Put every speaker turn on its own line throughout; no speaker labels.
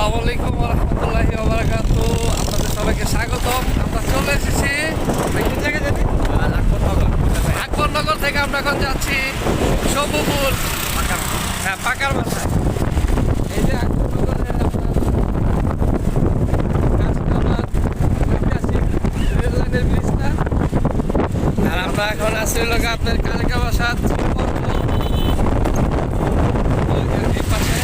আসসালামু আলাইকুম রহমতুল্লাহি ওবারাকাতু। আপনাদের সবাইকে স্বাগতম। আমরা চলে এসেছি কোন জায়গায় যাবি আকবরনগর থেকে আমরা এখন যাচ্ছি শম্ভুপুর হ্যাঁ পাকার বাসায় এই যে আকবরনগরের আপনার আর আমরা এখন গিয়ে আপনার কালিকা বাসা এই পাশে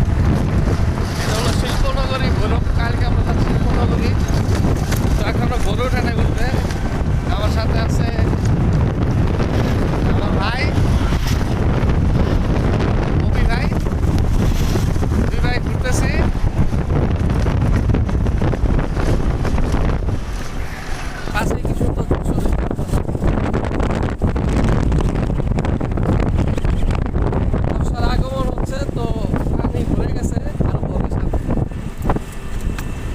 এটা হলো শিল্পনগরী ভৈরব কালকে আমরা যাচ্ছি শিল্পনগরী তো এখনও ভোর ওঠে না ঘুরতে আমার সাথে আছে আমার ভাই অভি ভাই দুই ভাই ঘুরতেছি পাশে কি সুন্দর দৃশ্য দেখতে আপনারা। বর্ষার আগমন হচ্ছে তো পানি ভরে গেছে আর ভরে সামনে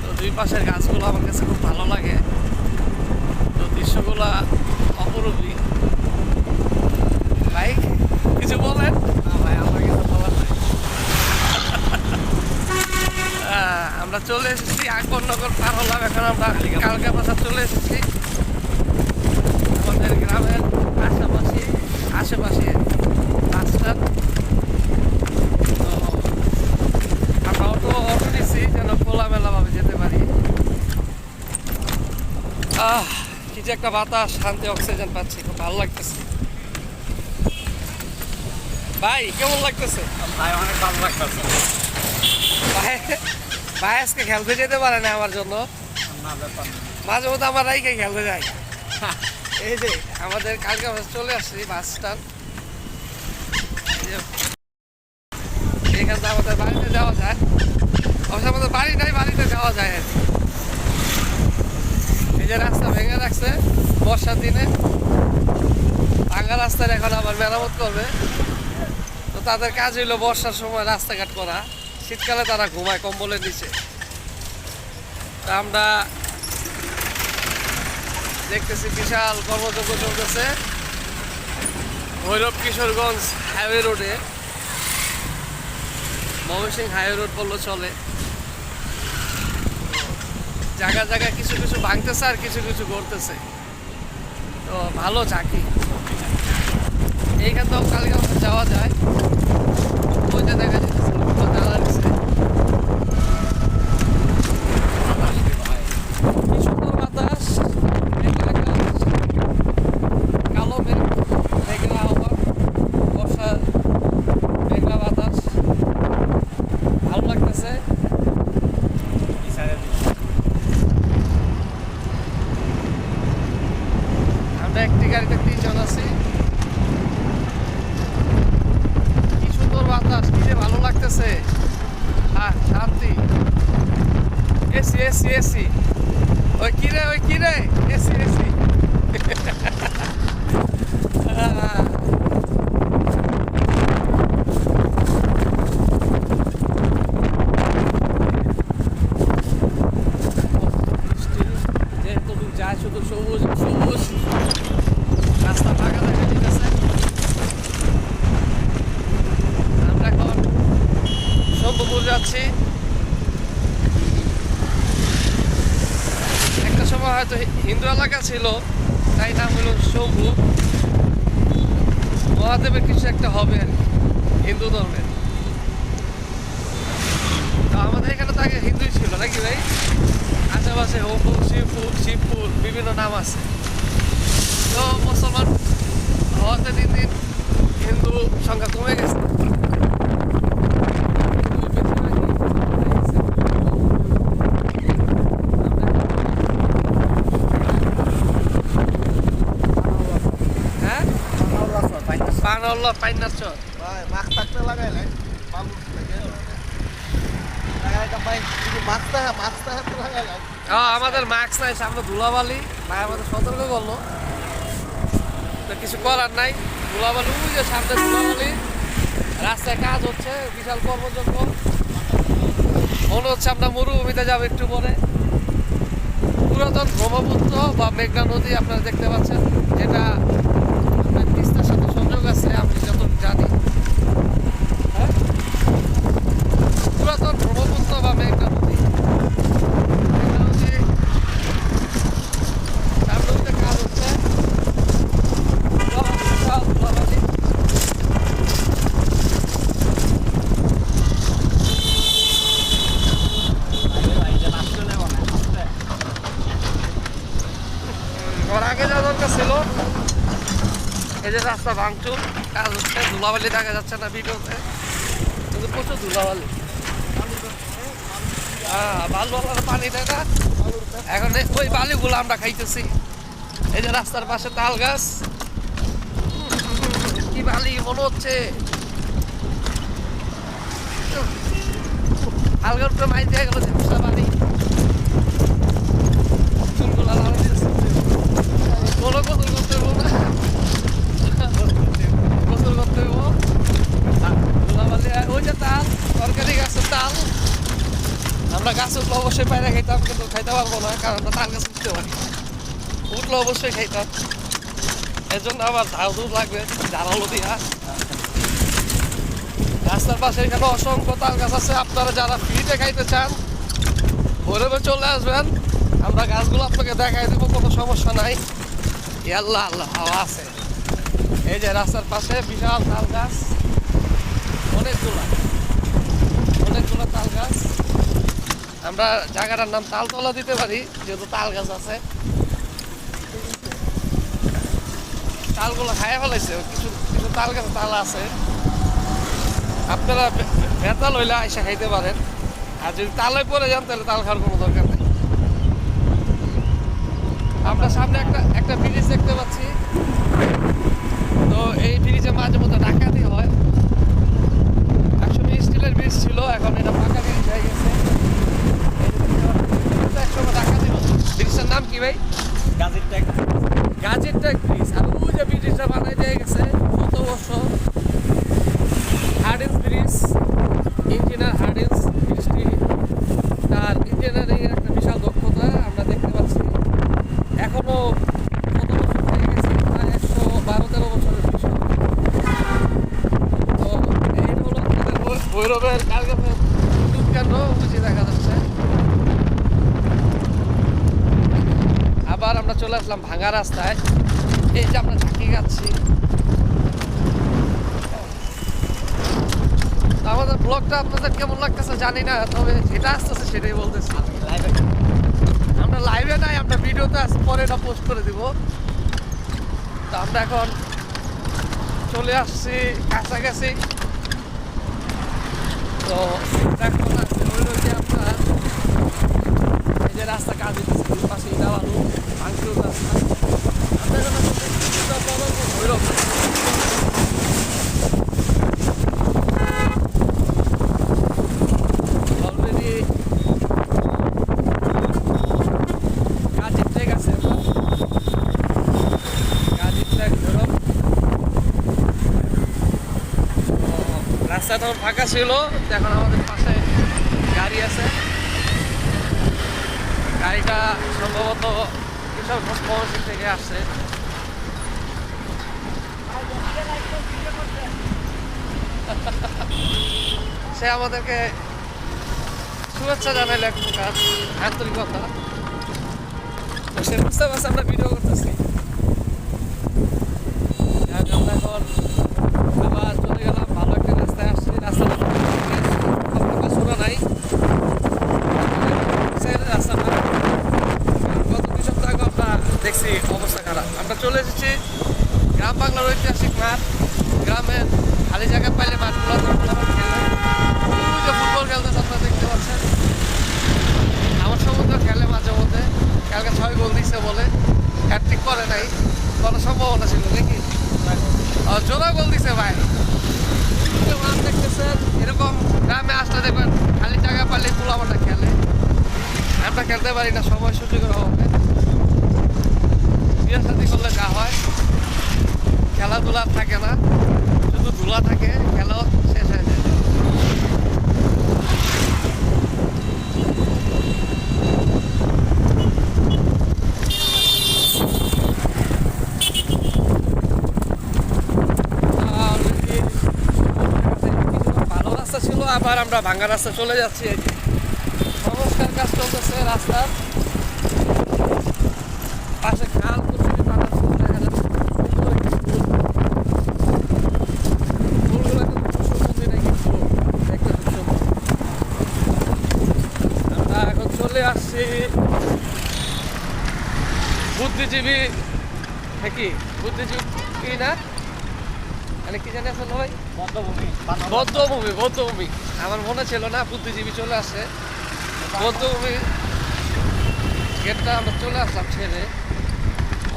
তো দুই পাশের গাছগুলো আমার কাছে খুব ভালো লাগে তো দৃশ্যগুলো অপরূপী ভাই কিছু বলেন আহ, আমরা চলে এসেছি আকবরনগর পার হলাম। এখন আমরা কালকা বাজার চলে এসেছি। আমাদের গ্রামের আশেপাশে আশেপাশে রাস্তার তো আমরা অটো অটো নিচ্ছি যেন খোলামেলাভাবে যেতে পারি। আহ কি যে একটা বাতাস শান্তি অক্সিজেন পাচ্ছি খুব ভালো লাগতেছে। ভাই কেমন লাগতেছে?
ভাই অনেক ভালো লাগতেছে।
ভাই ভাই আজকে খেলতে যেতে পারে না আমার জন্য। মাঝে মধ্যে আমার রাইকে খেলতে যাই। এই যে আমাদের কালকে চলে আসছি বাস স্ট্যান্ড। এখান থেকে আমাদের বাড়িতে যাওয়া যায়। অবশ্য আমাদের বাড়ি নাই বাড়িতে যাওয়া যায় আর। এই যে রাস্তা ভেঙে রাখছে বর্ষার দিনে। ভাঙা রাস্তার এখন আবার মেরামত করবে। তো তাদের কাজ হইল বর্ষার সময় রাস্তাঘাট করা। শীতকালে তারা ঘুমায় কম্বলের নিচে। তা আমরা দেখতেছি বিশাল কর্মযজ্ঞ চলতেছে ভৈরব কিশোরগঞ্জ হাইওয়ে রোডে। ময়মনসিং হাইওয়ে রোড বলল চলে। জায়গা জায়গায় কিছু কিছু ভাঙতেছে আর কিছু কিছু করতেছে তো ভালো চাকরি এইখান থেকে কালকে যাওয়া যায়। ওইটা দেখা যাচ্ছে জ্বালা দিচ্ছে কি সুন্দর বাতাস মেঘলা আকাশ, কালো মেঘ মেঘলা আবহাওয়া বর্ষার মেঘলা বাতাস ভালো লাগতেছে আমরা একটি গাড়িতে তিনজন আছি কি সুন্দর বাতাস কি যে ভালো লাগতেছে হ্যাঁ শান্তি এসি এসি এসি ওই কিরে ওই কিরে এসি এসি যেহেতু যায় শুধু সবুজ সবুজ রাস্তা ফাঁকা দেখা যেতেছে আমরা এখন শম্ভুপুর যাচ্ছি হয়তো হিন্দু এলাকা ছিল, তাই নাম হলো শম্ভু। মহাদেবের কিছু একটা হবে আর হিন্দু ধর্মের। তো আমাদের এখানে তো আগে হিন্দুই ছিল নাকি ভাই? আশেপাশে হোমপুর শিবপুর শিবপুর বিভিন্ন নাম আছে। তো মুসলমান হওয়াতে দিন দিন হিন্দু সংখ্যা কমে গেছে হ্যাঁ পাইনার চর।
মাস্ক থাকতে লাগাই নাই। বালু থেকে ভাই
আমাদের মাস্ক নাই সামনে ধুলাবালি। ভাই আমাদের সতর্ক করল। তো কিছু করার নাই। ধুলাবালি ওই যে সামনে ধুলাবালি। রাস্তায় কাজ হচ্ছে বিশাল কর্মযজ্ঞ। মনে হচ্ছে আমরা মরুভূমিতে যাব একটু পরে। পুরাতন ব্রহ্মপুত্র বা মেঘনা নদী আপনারা দেখতে পাচ্ছেন। যেটা তিস্তার সাথে যতটুকু হ্যাঁ? পুরাতন ব্রহ্মপুত্র বা মেঘনা নদী সামনে উঠে কাজ হচ্ছে বিশাল বিশাল ধোঁয়াবালি। ওর আগে যা দরকার ছিল এই যে রাস্তা ভাঙচুর, কাজ হচ্ছে, ধুলাবালি দেখা যাচ্ছে না ভিডিওতে। কিন্তু প্রচুর ধুলাবালি? হ্যাঁ বালুওয়ালার পানি দেয় না। এখন ওই আমরা খাইতেছি। এই যে রাস্তার পাশে তাল গাছ। কি বালি মনে হচ্ছে? দিয়ে দিয়েছে কোনো গোসল করতে হইব না গোসল করতে হইব ওই যে তাল তরকারি গাছের তাল আমরা গাছ উঠলে অবশ্যই পায়রা খাইতাম কিন্তু খাইতে পারব না কারণ তাল গাছ উঠতে পারি উঠলে অবশ্যই খাইতাম এর জন্য আবার ঝাউ দুধ লাগবে ঝাড়ালো দিয়া রাস্তার পাশে এখানে অসংখ্য তাল গাছ আছে আপনারা যারা ফ্রিতে খাইতে চান ভৈরবে চলে আসবেন আমরা গাছগুলো আপনাকে দেখাই দেবো কোনো সমস্যা নাই আল্লাহ আল্লাহ হাওয়া আছে এই যে রাস্তার পাশে বিশাল তাল গাছ। অনেকগুলা। অনেকগুলো তাল গাছ আমরা জায়গাটার নাম তালতলা দিতে পারি, যেহেতু তাল গাছ আছে। তালগুলো খাইয়া ফেলাইছে, কিছু কিছু তাল গাছ তাল আছে। আপনারা বেতাল হইলে আইসা খাইতে পারেন। আর যদি তালে পরে যান, তাহলে তাল খাওয়ার কোনো দরকার নেই। আমরা সামনে একটা একটা ব্রিজ দেখতে পাচ্ছি। তো এই ব্রিজে মাঝে মধ্যে ডাকাতি হয় একসময় স্টিলের ব্রিজ ছিল এখন এটা ফাঁকা ব্রিজ হয়ে গেছে এই যে দেখতে পাচ্ছেন, একসময় ডাকাতি হতো ব্রিজটার নাম কি ভাই
গাজীর ট্যাগ
গাজীর টেক ব্রিজ আর ওই যে ব্রিজটা বানাই দিয়ে গেছে কত বছর হার্ডিন্স ব্রিজ ইঞ্জিনিয়ার হার্ডিন্স ব্রিজটি তার ইঞ্জিনিয়ারিং একটা বিশাল দক্ষতা আমরা দেখতে পাচ্ছি এখনও কত বছর হয়ে গেছে প্রায় একশো বারো তেরো বছরের ব্রিজ হবে। তো এই হলো আমাদের দেখা যাচ্ছে। আবার আমরা চলে আসলাম ভাঙা রাস্তায়। এই যে আমরা ঝাঁকি যাচ্ছি আমাদের ব্লগটা আপনাদের কেমন লাগতেছে জানি না, তবে যেটা আসতেছে সেটাই বলতেছি। আমরা লাইভে নাই, আমরা ভিডিওতে পরে এটা পোস্ট করে দিব। তো আমরা এখন চলে আসছি কাছাকাছি। তো এখন আছে হইল যে আপনার এই যে রাস্তা কাজ হইতেছে দুই পাশে বালু ভাঙচুর রাস্তা আপনার জন্য আসলে কিছুটা বড় ভৈরব অলরেডি কাজের ট্রেক আছে আমরা কাজের ট্রেক ভৈরব তো রাস্তা তখন ফাঁকা ছিল এখন আমাদের পাশে গাড়ি আছে। গাড়িটা সম্ভবত থেকে আসছে। সে আমাদেরকে শুভেচ্ছা জানাইলো এক প্রকার আন্তরিকতা। সে বুঝতে পারছে আমরা ভিডিও করতেছি। আমরা এখন Halo, itu asik banget. ধুলা থাকে না। শুধু ধুলা থাকে, খেলাও শেষ হয়ে যায়। আবার আমরা ভাঙ্গা রাস্তা চলে যাচ্ছি। সংস্কার কাজ চলতেছে রাস্তার। বুদ্ধিজীবী এ কি? বুদ্ধিজীবী না? মানে কি জানি আসলে ভাই?
বদ্ধভূমি
বৌদ্ধভূমি বৌদ্ধভূমি আমার মনে ছিল না বুদ্ধিজীবী চলে আসে। বৌদ্ধভূমি গেটটা আমরা চলে আসলাম ছেড়ে।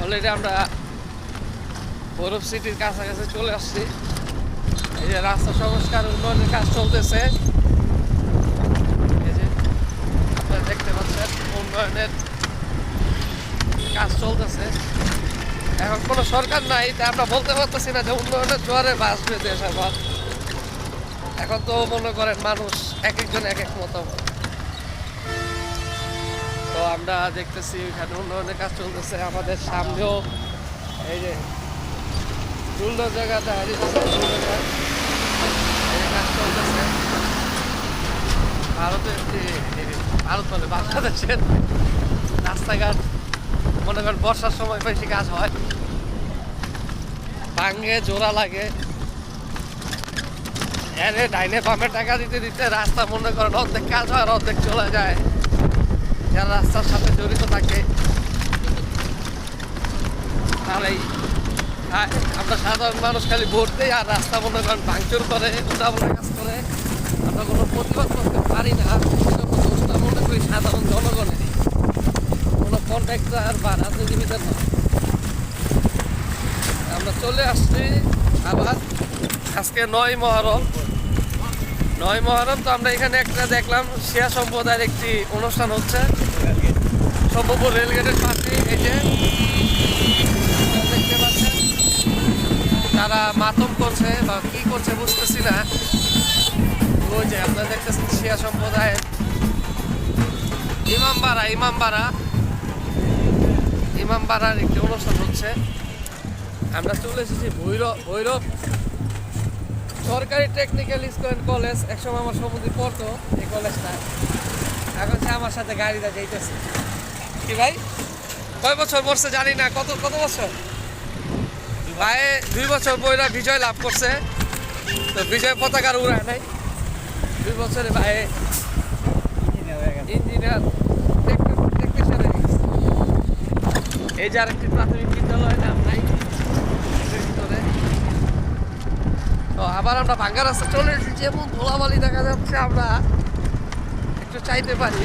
অলরেডি আমরা ভৈরব সিটির কাছাকাছি চলে আসছি। এই যে রাস্তা সংস্কার উন্নয়নের কাজ চলতেছে। এই যে আপনারা দেখতে পাচ্ছেন উন্নয়নের কাজ চলতেছে। এখন কোনো সরকার নাই তাই আমরা বলতে পারতেছি না যে উন্নয়নের জোয়ারে বাঁচবে দেশ আবার। এখন তো মনে করেন মানুষ এক একজন এক এক মতো। তো আমরা দেখতেছি এখানে উন্নয়নের কাজ চলতেছে, আমাদের সামনেও এই যে সুন্দর জায়গাটা হারিয়েছে কাজ চলতেছে। ভারতের ভারত বলে বাংলাদেশের রাস্তাঘাট মনে করেন বর্ষার সময় বেশি কাজ হয়। ভাঙে, জোড়া লাগে। এরে ডাইনে বামে টাকা দিতে দিতে রাস্তা মনে করেন অর্ধেক কাজ হয় আর অর্ধেক চলে যায়। যারা রাস্তার সাথে জড়িত থাকে তাহলেই আ- আমরা সাধারণ মানুষ খালি ভোট দেই আর রাস্তা মনে করেন ভাঙচুর করে উল্টাপাল্টা কাজ করে। আমরা কোনো প্রতিবাদ করতে পারি না। মনে করি সাধারণ জনগণেরই কোনো কন্ট্রাক্টর বা রাজনীতিবিদের নয়। আমরা চলে আসছি আবার। আজকে নয় মহরম। নয় মহরম, তো আমরা এখানে একটা দেখলাম শিয়া সম্প্রদায়ের একটি অনুষ্ঠান হচ্ছে। সম্ভবপুর রেলগেটের পাশে এই যে দেখতে পাচ্ছেন, তারা মাতম করছে বা কি করছে বুঝতেছি না। ওই যে আপনারা দেখতেছেন শিয়া সম্প্রদায়ের ইমামবাড়া ইমামবাড়া ইমামবাড়ার একটি অনুষ্ঠান হচ্ছে। আমরা চলে এসেছি ভৈরব ভৈরব সরকারি টেকনিক্যাল স্কুল অ্যান্ড কলেজ একসময় আমার সমুদ্রে পড়তো এই কলেজটা এখন সে আমার সাথে গাড়িটা যাইতেছে। কি ভাই? কয় বছর পড়ছে জানি না। কত কত বছর? ভাই, দুই বছর বইরা বিজয় লাভ করছে। তো বিজয় পতাকার উড়ায় নাই। দুই বছরে ভাই, ইঞ্জিনিয়ার টেকনিশিয়ান হয়ে গেছে এই আরেকটি প্রাথমিক বিদ্যালয় নাম নাই তো আবার আমরা ভাঙ্গা রাস্তা চলে এসেছি যেমন ধোলাবালি দেখা যাচ্ছে আমরা একটু চাইতে পারি।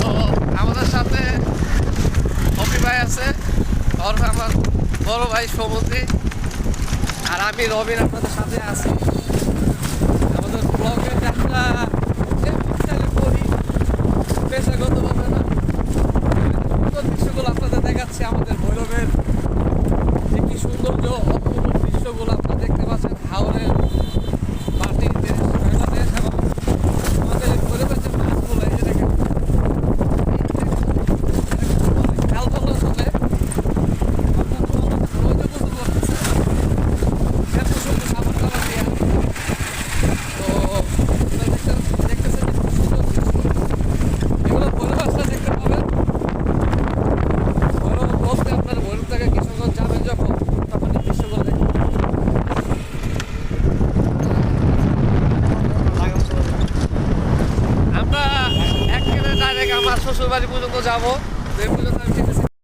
তো আমাদের সাথে অপি ভাই আছে, ওর আমার বড় ভাই সমুদ্রী আর আমি রবিন আপনাদের সাথে আছি।